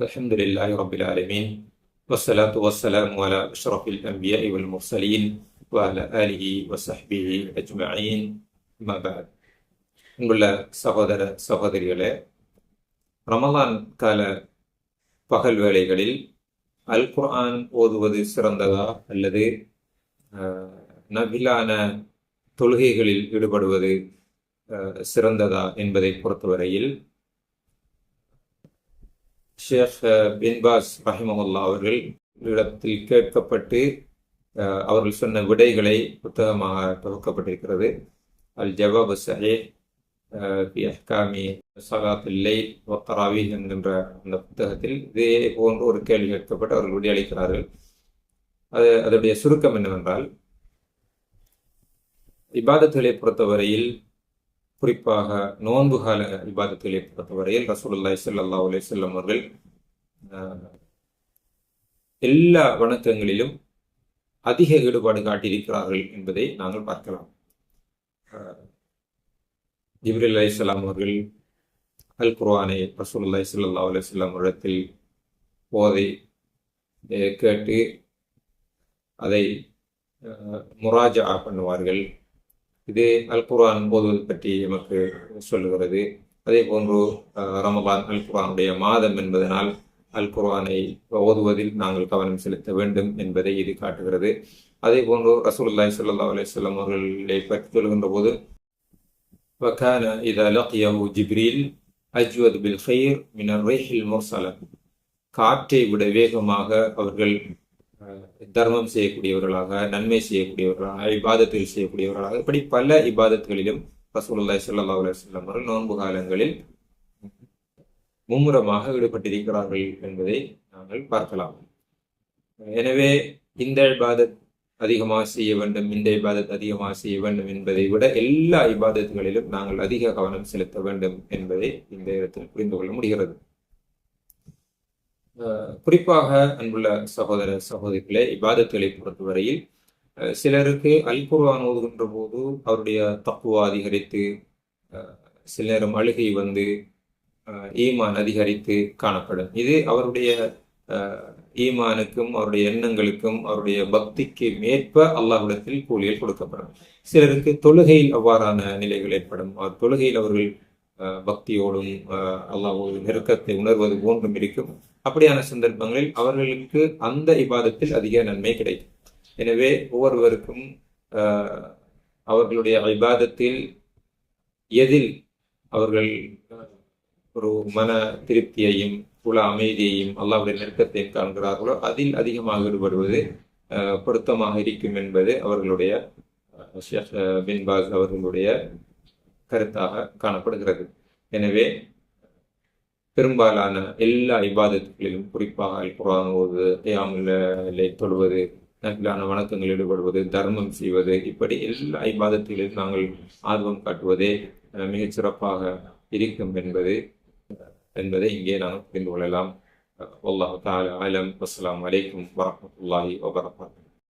الحمد لله رب العالمين والصلاة والسلام على أشرف الأنبياء والمرسلين وعلى آله وصحبه أجمعين ما بعد அன்புள்ள சகோதர சகோதரிகளே ரமலான் கால பகல் வேளைகளில் அல் குர்ஆன் ஓதுவது சிறந்ததா அல்லது நபிலான தொழுகைகளில் ஈடுபடுவது சிறந்ததா என்பதை பொறுத்தவரையில் ஷேக் பின்பாஸ் ரஹிமஹுல்லா அவர்கள் இடத்தில் கேட்கப்பட்டு அவர்கள் சொன்ன விடைகளை புத்தகமாக தொகுக்கப்பட்டிருக்கிறது அல் ஜவாப் சஹே பி அஹ்காமி சலாத்தில்லை ஒத்தராவி என்கின்ற அந்த புத்தகத்தில் இதே போன்று ஒரு கேள்வி கேட்கப்பட்டு அவர்கள் விடையளிக்கிறார்கள் அது அதனுடைய சுருக்கம் என்னவென்றால் இபாதத்துகளை பொறுத்தவரையில் குறிப்பாக நோன்பு கால இபாதத்துகளை பொறுத்தவரையில் ரசூலுல்லாய் சல்லா அலி செல்லம் அவர்கள் எல்லா வணக்கங்களிலும் அதிக ஈடுபாடு காட்டியிருக்கிறார்கள் என்பதை நாங்கள் பார்க்கலாம். ஜிப்ரில் சொல்லாம் அவர்கள் அல் குர்வானை ரசூலுல்லாய் சல்லா அலி செல்லம் இடத்தில் போதை கேட்டு அதை முராஜா பண்ணுவார்கள். இது அல் குர்ஆன் ஓதுவது பற்றி எமக்கு சொல்லுகிறது அதே போன்று ரமபான் அல் குர்ஆனுடைய மாதம் என்பதனால் அல் குர்ஆனை ஓதுவதில் நாங்கள் கவனம் செலுத்த வேண்டும் என்பதை இது காட்டுகிறது அதே போன்று ரசூலுல்லாய் சல்லா அலிஸ்லாம் அவர்களை பற்றி சொல்கின்ற போது وكان إذا لقيه جبريل أجود بالخير من الريح المرسلة காற்றை விட வேகமாக அவர்கள் தர்மம் செய்யக்கூடியவர்களாக நன்மை செய்யக்கூடியவர்களாக இபாதத்தில் செய்யக்கூடியவர்களாக இப்படி பல இபாதத்துகளிலும் ரசூலுல்லாய் சல்லா அலுவலம் அவர்கள் நோன்பு காலங்களில் மும்முரமாக ஈடுபட்டிருக்கிறார்கள் என்பதை நாங்கள் பார்க்கலாம். எனவே இந்த இபாதத் அதிகமாக செய்ய வேண்டும் இந்த இபாதத் அதிகமாக செய்ய வேண்டும் என்பதை விட எல்லா இபாதத்துகளிலும் நாங்கள் அதிக கவனம் செலுத்த வேண்டும் என்பதை இந்த இடத்தில் புரிந்து கொள்ள முடிகிறது. குறிப்பாக அன்புள்ள சகோதர சகோதரிகளை இபாதத்துகளை பொறுத்தவரையில் சிலருக்கு அல் குர்ஆன் ஓதுகின்ற போது அவருடைய தப்புவா அதிகரித்து சில நேரம் அழுகை வந்து ஈமான் அதிகரித்து காணப்படும். இது அவருடைய ஈமானுக்கும் அவருடைய எண்ணங்களுக்கும் அவருடைய பக்திக்கு மேற்ப அல்லாஹ்விடத்தில் கூலிகள் கொடுக்கப்படும். சிலருக்கு தொழுகையில் அவ்வாறான நிலைகள் ஏற்படும். அவர் தொழுகையில் அவர்கள் பக்தியோடும் அல்லாஹோடு நெருக்கத்தை உணர்வது போன்றும் இருக்கும். அப்படியான சந்தர்ப்பங்களில் அவர்களுக்கு அந்த இபாதத்தில் அதிக நன்மை கிடைக்கும். எனவே ஒவ்வொருவருக்கும் அவர்களுடைய இபாதத்தில் எதில் அவர்கள் ஒரு மன திருப்தியையும் குல அமைதியையும் அல்லாவுடைய நெருக்கத்தையும் காண்கிறார்களோ அதில் அதிகமாக ஈடுபடுவது பொருத்தமாக இருக்கும் என்பது அவர்களுடைய பின்பாஸ் அவர்களுடைய கருத்தாக காணப்படுகிறது. எனவே பெரும்பாலான எல்லா இபாதத்துகளிலும் குறிப்பாக அல் குரான் ஓது ஏயாமில்லை தொழுவது நபிலான வணக்கங்கள் ஈடுபடுவது தர்மம் செய்வது இப்படி எல்லா இபாதத்திலும் நாங்கள் ஆர்வம் காட்டுவதே மிகச்சிறப்பாக இருக்கும் என்பது என்பதை இங்கே நாம் புரிந்து கொள்ளலாம். அல்லாஹு தாலா அலம் அஸ்லாம் வலைக்கம் வரமத்துல்லாஹி வபரகாத்து